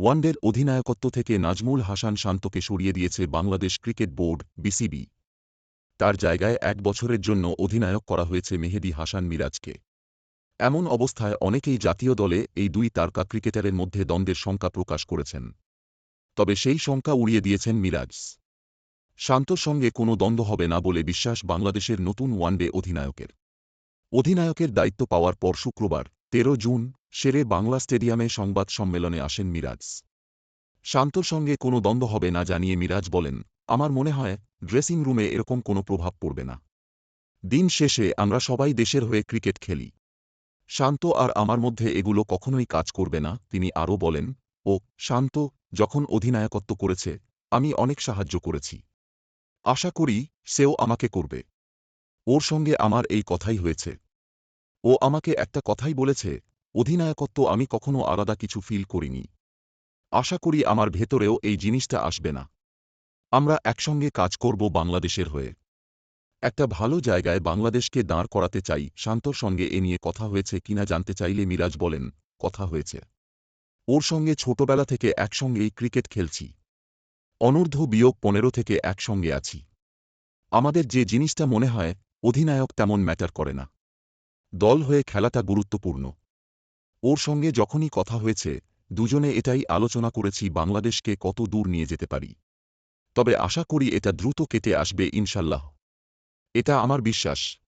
ওয়ানডের অধিনায়কত্ব থেকে নাজমুল হাসান শান্তকে সরিয়ে দিয়েছে বাংলাদেশ ক্রিকেট বোর্ড, বিসিবি। তার জায়গায় এক বছরের জন্য অধিনায়ক করা হয়েছে মেহেদি হাসান মিরাজকে। এমন অবস্থায় অনেকেই জাতীয় দলে এই দুই তারকা ক্রিকেটারের মধ্যে দ্বন্দ্বের শঙ্কা প্রকাশ করেছেন। তবে সেই শঙ্কা উড়িয়ে দিয়েছেন মিরাজ। শান্তর সঙ্গে কোনো দ্বন্দ্ব হবে না বলে বিশ্বাস বাংলাদেশের নতুন ওয়ানডে অধিনায়কের। অধিনায়কের দায়িত্ব পাওয়ার পর শুক্রবার, তেরো জুন শেরে বাংলা স্টেডিয়ামে সংবাদ সম্মেলনে আসেন মিরাজ। শান্তর সঙ্গে কোনো দ্বন্দ্ব হবে না জানিয়ে মিরাজ বলেন, আমার মনে হয়, ড্রেসিং রুমে এরকম কোনো প্রভাব পড়বে না। দিন শেষে আমরা সবাই দেশের হয়ে ক্রিকেট খেলি। শান্ত আর আমার মধ্যে এগুলো কখনোই কাজ করবে না। তিনি আরও বলেন, ও, শান্ত, যখন অধিনায়কত্ব করেছে, আমি অনেক সাহায্য করেছি। আশা করি, সেও আমাকে করবে। ওর সঙ্গে আমার এই কথাই হয়েছে। ও আমাকে একটা কথাই বলেছে অধিনায়কত্ব আমি কখনো আলাদা কিছু ফিল করিনি। আশা করি আমার ভেতরেও এই জিনিসটা আসবে না। আমরা একসঙ্গে কাজ করব বাংলাদেশের হয়ে। একটা ভালো জায়গায় বাংলাদেশকে দাঁড় করাতে চাই, শান্তর সঙ্গে এ নিয়ে কথা হয়েছে কিনা জানতে চাইলে মিরাজ বলেন, কথা হয়েছে। ওর সঙ্গে ছোটবেলা থেকে একসঙ্গেই ক্রিকেট খেলছি। অনূর্ধ্ব বিয়োগ পনেরো থেকে একসঙ্গে আছি। আমাদের যে জিনিসটা মনে হয়, অধিনায়ক তেমন ম্যাটার করে না। দল হয়ে খেলাটা গুরুত্বপূর্ণ। ওর সঙ্গে যখনই কথা হয়েছে, দুজনে এটাই আলোচনা করেছি বাংলাদেশকে কত দূর নিয়ে যেতে পারি। তবে আশা করি এটা দ্রুত কেটে আসবে ইনশাল্লাহ। এটা আমার বিশ্বাস।